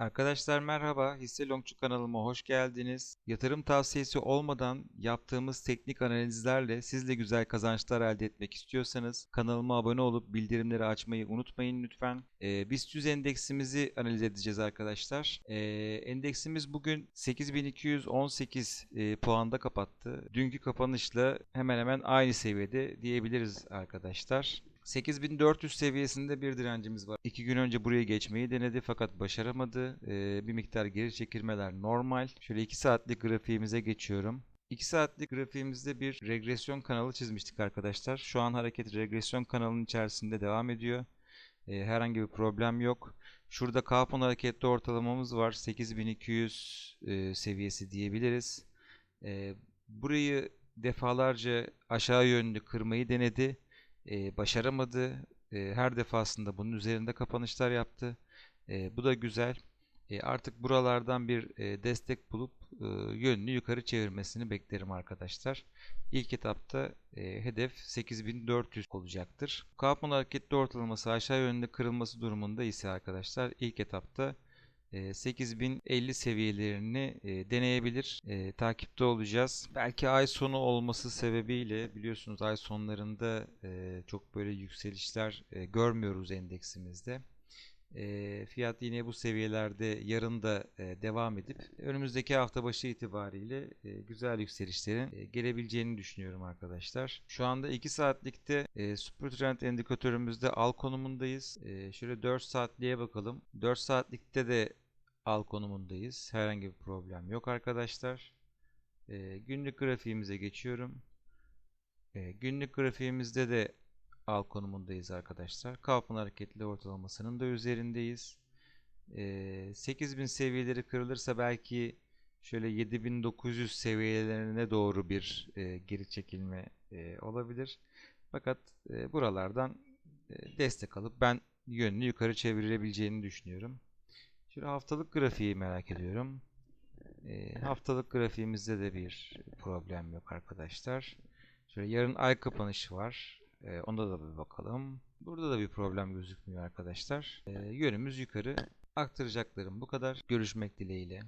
Arkadaşlar merhaba, Hisse Longçu kanalıma hoş geldiniz. Yatırım tavsiyesi olmadan yaptığımız teknik analizlerle siz de güzel kazançlar elde etmek istiyorsanız kanalıma abone olup bildirimleri açmayı unutmayın lütfen. Ee, BIST 100 endeksimizi analiz edeceğiz arkadaşlar. Ee, endeksimiz bugün 8218 e, puanda kapattı. Dünkü kapanışla hemen hemen aynı seviyede diyebiliriz arkadaşlar. 8400 seviyesinde bir direncimiz var. İki gün önce buraya geçmeyi denedi fakat başaramadı. Ee, bir miktar geri çekilmeler normal. Şöyle 2 saatlik grafiğimize geçiyorum. 2 saatlik grafiğimizde bir regresyon kanalı çizmiştik arkadaşlar. Şu an hareket regresyon kanalının içerisinde devam ediyor. Ee, herhangi bir problem yok. Şurada Kapon hareketli ortalamamız var. 8200 e, seviyesi diyebiliriz. Ee, burayı defalarca aşağı yönlü kırmayı denedi e, başaramadı. E, her defasında bunun üzerinde kapanışlar yaptı. E, bu da güzel. E, artık buralardan bir e, destek bulup e, yönünü yukarı çevirmesini beklerim arkadaşlar. İlk etapta e, hedef 8400 olacaktır. Kaupman hareketli ortalaması aşağı yönlü kırılması durumunda ise arkadaşlar ilk etapta 8050 seviyelerini deneyebilir. Takipte olacağız. Belki ay sonu olması sebebiyle biliyorsunuz ay sonlarında çok böyle yükselişler görmüyoruz endeksimizde. Fiyat yine bu seviyelerde yarın da e, devam edip önümüzdeki hafta başı itibariyle e, güzel yükselişlerin e, gelebileceğini düşünüyorum arkadaşlar. Şu anda 2 saatlikte Super Trend indikatörümüzde al konumundayız. Şöyle 4 saatliğe bakalım. 4 saatlikte de al konumundayız. Herhangi bir problem yok arkadaşlar. Günlük grafiğimize geçiyorum. Günlük grafiğimizde de al konumundayız arkadaşlar. Kaupman hareketli ortalamasının da üzerindeyiz. E, 8000 seviyeleri kırılırsa belki şöyle 7900 seviyelerine doğru bir e, geri çekilme e, olabilir. Fakat e, buralardan destek alıp ben yönünü yukarı çevirebileceğini düşünüyorum. Şöyle haftalık grafiği merak ediyorum. Haftalık grafiğimizde de bir problem yok arkadaşlar. Şöyle yarın ay kapanışı var. E, onda da bir bakalım. Burada da bir problem gözükmüyor arkadaşlar. E, yönümüz yukarı. Aktaracaklarım bu kadar. Görüşmek dileğiyle.